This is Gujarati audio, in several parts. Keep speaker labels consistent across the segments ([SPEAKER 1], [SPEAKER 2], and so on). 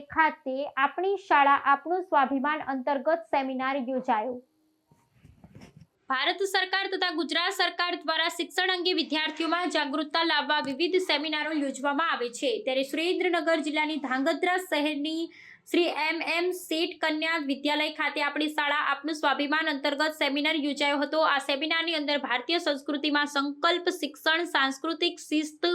[SPEAKER 1] ખાતે આપણી શાળા આપણું સ્વાભિમાન અંતર્ગત સેમિનાર યોજાયો. ભારત સરકાર તથા ગુજરાત સરકાર દ્વારા શિક્ષણ અંગે વિદ્યાર્થીઓમાં જાગૃતતા લાવવા વિવિધ સેમિનારો યોજવામાં આવે છે. ત્યારે સુરેન્દ્રનગર જિલ્લાની ધાંગધ્રા શહેરની શ્રી એમ એમ શેઠ કન્યા વિદ્યાલય ખાતે આપણી શાળા આપનું સ્વાભિમાન અંતર્ગત સેમિનાર યોજાયો હતો. આ સેમિનારની અંદર ભારતીય સંસ્કૃતિમાં સંકલ્પ, શિક્ષણ, સાંસ્કૃતિક શિસ્ત,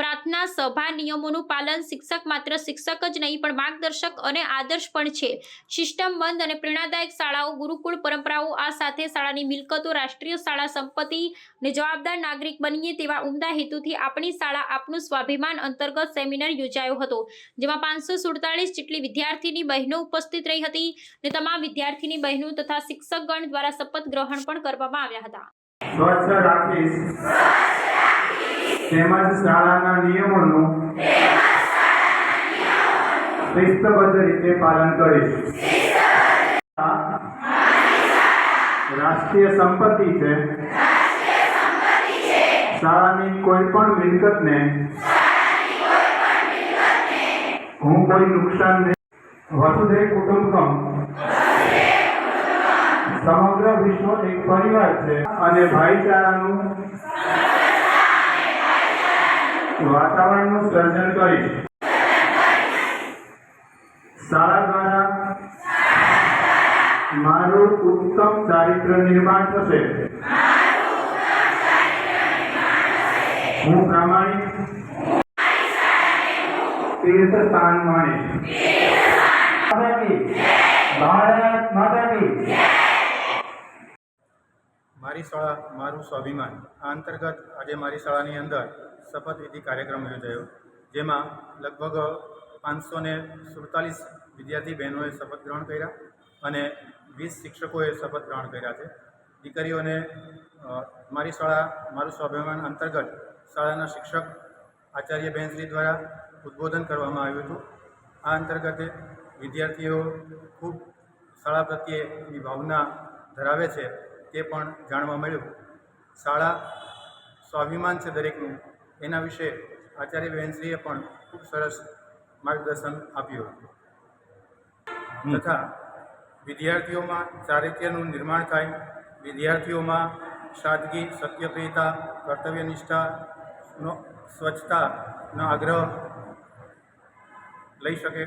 [SPEAKER 1] પ્રાર્થના, સભા નિયમોનું પાલન શિક્ષક માત્ર શિક્ષક જ નહીં પણ માર્ગદર્શક અને આદર્શ પણ છે. સિસ્ટમબંધ અને પ્રેરણાદાયક શાળાઓ, ગુરુકુળ પરંપરાઓ, આ સાથે શાળાની મિલકતો, રાષ્ટ્રીય શાળા સંપત્તિ ને જવાબદાર નાગરિક બનીએ તેવા ઉમદા હેતુથી આપણી શાળા આપનું સ્વાભિમાન અંતર્ગત સેમિનાર યોજાયો હતો, જેમાં પાંચસો સુડતાલીસ જેટલી વિદ્યાર્થીની બહેનો ઉપસ્થિત રહી હતી અને તમામ વિદ્યાર્થીની બહેનો તથા શિક્ષકગણ દ્વારા શપથ ગ્રહણ પણ કરવામાં આવ્યા હતા.
[SPEAKER 2] તેમજ શાળાના નિયમોનું શિસ્તબદ્ધ રીતે પાલન કરીશ. રાષ્ટ્રીય સંપત્તિ છે. શાળાની કોઈ પણ મિલકતને, હું કોઈ નુકસાન નહીં વસુધૈવ કુટુંબકમ. સમગ્ર વિશ્વ એક પરિવાર છે અને ભાઈચારાનું વાતાવરણનું સર્જન કરી શાળા દ્વારા મારું ઉત્તમ ચારિત્ર નિર્માણ થશે. હું પ્રામાણિક. તીર્થ સ્થાન માણીશ.
[SPEAKER 3] મારી શાળા મારું સ્વાભિમાન. આ અંતર્ગત આજે મારી શાળાની અંદર શપથવિધિ કાર્યક્રમ યોજાયો, જેમાં લગભગ પાંચસો ને સુડતાલીસ વિદ્યાર્થી બહેનોએ શપથ ગ્રહણ કર્યા અને વીસ શિક્ષકોએ શપથ ગ્રહણ કર્યા છે. દીકરીઓને મારી શાળા મારું સ્વાભિમાન અંતર્ગત શાળાના શિક્ષક આચાર્ય બહેનશ્રી દ્વારા ઉદ્બોધન કરવામાં આવ્યું હતું. આ અંતર્ગતે વિદ્યાર્થીઓ ખૂબ શાળા પ્રત્યેની ભાવના ધરાવે છે તે પણ જાણવા મળ્યું. શાળા સ્વાભિમાન છે દરેકનું. એના વિશે આચાર્ય બહેનશ્રીએ પણ ખૂબ સરસ માર્ગદર્શન આપ્યું. તથા વિદ્યાર્થીઓમાં ચારિત્ર્યનું નિર્માણ થાય વિદ્યાર્થીઓમાં સાદગી સત્યપ્રિયતા કર્તવ્યનિષ્ઠાનો સ્વચ્છતાનો આગ્રહ લઈ શકે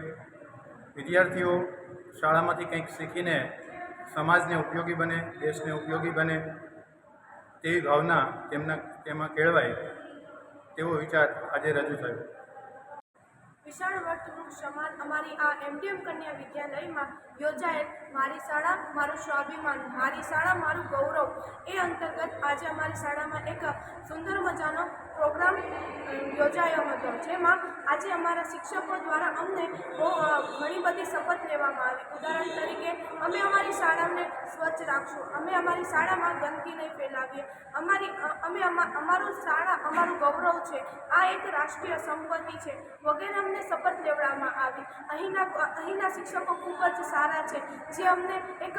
[SPEAKER 3] વિદ્યાર્થીઓ શાળામાંથી કંઈક શીખીને સમાજને ઉપયોગી બને, દેશને ઉપયોગી બને તેવી ભાવના તેમના તેમાં કેળવાય તેવો વિચાર આજે રજૂ થયો.
[SPEAKER 4] વિશાળ વર્તણૂક સમાન અમારી આ એમડીએમ કન્યા વિદ્યાલયમાં યોજાયેલ મારી શાળા, મારું સ્વાભિમાન, મારી શાળા, મારું ગૌરવ એ અંતર્ગત આજે અમારી શાળામાં એક સુંદર મજાનો પ્રોગ્રામ યોજાયો હતો, જેમાં આજે અમારા શિક્ષકો દ્વારા અમને બહુ ઘણી બધી શપથ લેવામાં આવી. ઉદાહરણ તરીકે, અમે અમારી શાળાને સ્વચ્છ રાખશું. અમે અમારી શાળામાં ગંદકી નહીં ફેલાવીએ. અમારી અમે અમા- અમારું શાળા અમારું ગૌરવ છે. આ એક રાષ્ટ્રીય સંપત્તિ છે. વગેરે અમને શપથ લેવડાવવામાં આવી. અહીંના અહીંના શિક્ષકો ખૂબ જ સારા છે. જે અમને એક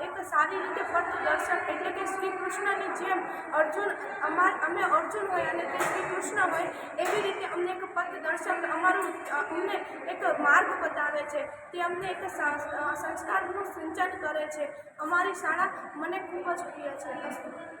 [SPEAKER 4] એક સારી રીતે પથદર્શન એટલે કે શ્રી કૃષ્ણની જેમ અર્જુન, અમાર, અમે અર્જુન હોય અને તે શ્રી કૃષ્ણ હોય, એવી રીતે અમને એક પથદર્શક અમારું અમને એક માર્ગ બતાવે છે તે અમને એક સંસ્કારનું સિંચન કરે છે અમારી શાળા મને ખૂબ જ પ્રિય છે.